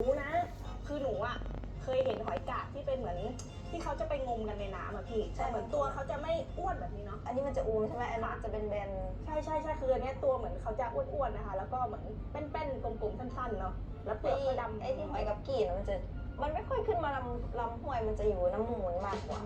รู้นะ คือหนูอะ เคยเห็นหอยกาบที่เป็นเหมือน ที่เขาจะไปงมกันในน้ำอะพี่ใช่แต่เหมือนตัวเขาจะไม่อ้วนแบบนี้เนาะ อันนี้มันจะอูมใช่ไหมอันนี้จะเป็นแบนใช่ใช่ใช่คืออันเนี้ยตัวเหมือนเขาจะอ้วนๆนะคะ แล้วก็เหมือนเป็นๆกลมๆสั้นๆเนาะ แล้วเปลืไอ้อกเขาดำไอ้ที่หอยกับกี่น่ะมันจะ มันไม่ค่อยขึ้นมาลำลำห้วยมันจะอยู่น้ำมูลมากกว่า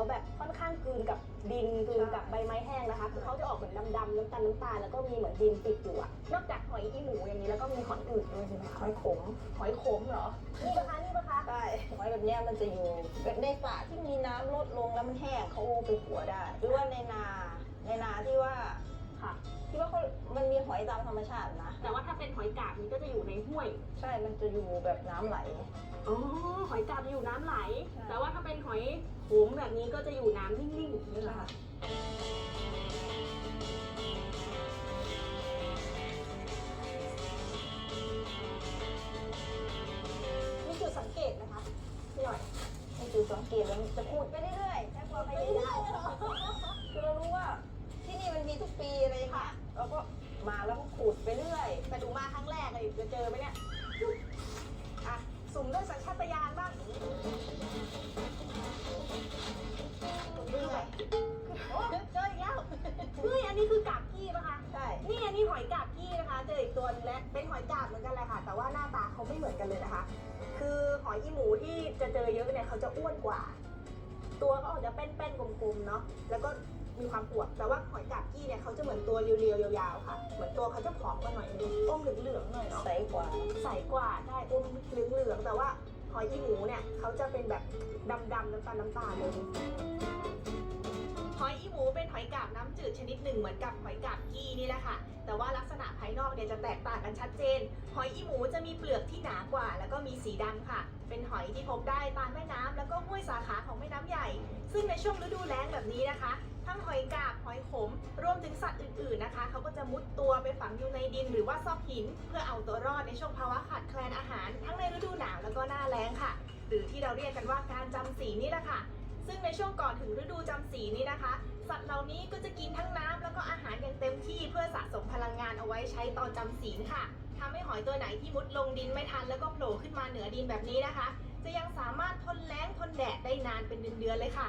เขาแบบค่อนข้างกลืนกับดินกลืนกับใบไม้แห้งนะคะ คือเขาจะออกเหมือนดำๆน้ำตาลน้ำตาลแล้วก็มีเหมือนดินติดอยู่อะนอกจากหอยอีหมูอย่างนี้แล้วก็มีหอยอื่นด้วยใช่ไหมหคะอยขมหอยขมเหรอนี่ปะคะนี่ปะคะใช่หอยแบบเนี้ยมันจะอยู่แบบในสระที่มีน้ำลดลงแล้วมันแห้งเขาเอาไปขัวได้ หรือว่าในนาในนา มันมีหอยตามธรรมชาตินะ แต่ว่าถ้าเป็นหอยกาบนี้ก็จะอยู่ในห้วย ใช่ มันจะอยู่แบบน้ำไหล อ๋อ หอยกาบอยู่น้ำไหล ใช่ แต่ว่าถ้าเป็นหอยโขมแบบนี้ก็จะอยู่น้ำนิ่งๆนี่แหละค่ะ มีจุดสังเกตนะคะพี่หน่อยให้จุดสังเกตแล้วจะพูดไปเรื่อยๆถ้ากลัวใครจะได้คือเรารู้ว่าที่นี่มันมีทุกปีอะไรอย่างเงี้ยเราก็ มาแล้วก็ขูดไปเรื่อย แต่ดูมาครั้งแรกเลยจะเจอไหมเนี่ย อะ สุ่มด้วยสัญชาตญาณบ้างสุ่มด้วยโอ้เจออีกแล้วเฮ้ยอันนี้คือกาบกี้ปะคะ ใช่ นี่อันนี้หอยกาบกี้นะคะ เจออีกตัวหนึงแล้วเป็นหอยกาบเหมือนกันเลยค่ะ แต่ว่าหน้าตาเขาไม่เหมือนกันเลยนะคะ คือหอยอีหมูที่จะเจอเยอะเนี่ยเขาจะอ้วนกว่า ตัวเขาออกจะเป็นๆกลมๆเนาะ แล้วก็ มีความอวบแต่ว่าหอยกาบกี้เนี่ยเขาจะเหมือนตัวเรียวๆยาวๆค่ะ เหมือนตัวเขาจะผอมกว่าหน่อยนึงอมเหลืองๆหน่อยเนาะใสกว่าใสกว่าใช่อมเหลืองๆแต่ว่าหอยอีหมูเนี่ยเขาจะเป็นแบบดำๆน้ำตาลน้ำตาลเลยหอยอีหมูเป็นหอยกาบน้ำจืดชนิดหนึ่งเหมือนกับหอยกาบกี้นี่แหละค่ะ แต่ว่าลักษณะภายนอกเนี่ยจะแตกต่างกันชัดเจน หอยอีหมูจะมีเปลือกที่หนากว่า แล้วก็มีสีดำค่ะ เป็นหอยที่พบได้ตามแม่น้ำแล้วก็ห้วยสาขาของแม่น้ำใหญ่ ซึ่งในช่วงฤดูแล้งแบบนี้นะคะ ทั้งหอยกาบหอยขม รวมถึงสัตว์อื่นๆนะคะเขาก็จะมุดตัวไปฝังอยู่ในดินหรือว่าซอกหิน เพื่อเอาตัวรอดในช่วงภาวะขาดแคลนอาหาร ทั้งในฤดูหนาวแล้วก็หน้าแล้งค่ะ หรือที่เราเรียกกันว่าการจำศีลนี่แหละค่ะซึ่งในช่วงก่อนถึงฤดูจำศีลนี่นะคะ สัตว์เหล่านี้ก็จะกินทั้งน้ำแล้วก็อาหารอย่างเต็มที่เพื่อสะสมพลังงานเอาไว้ใช้ตอนจำศีลค่ะทำให้หอยตัวไหนที่มุดลงดินไม่ทันแล้วก็โผล่ขึ้นมาเหนือดินแบบนี้นะคะ จะยังสามารถทนแล้งทนแดดได้นานเป็นเดือนๆเลยค่ะ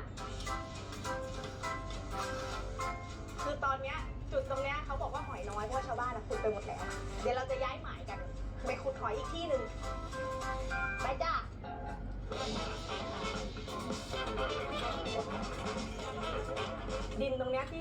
อยอีกที่หนึ่งไปจ้าดินตรงเนี้ยที่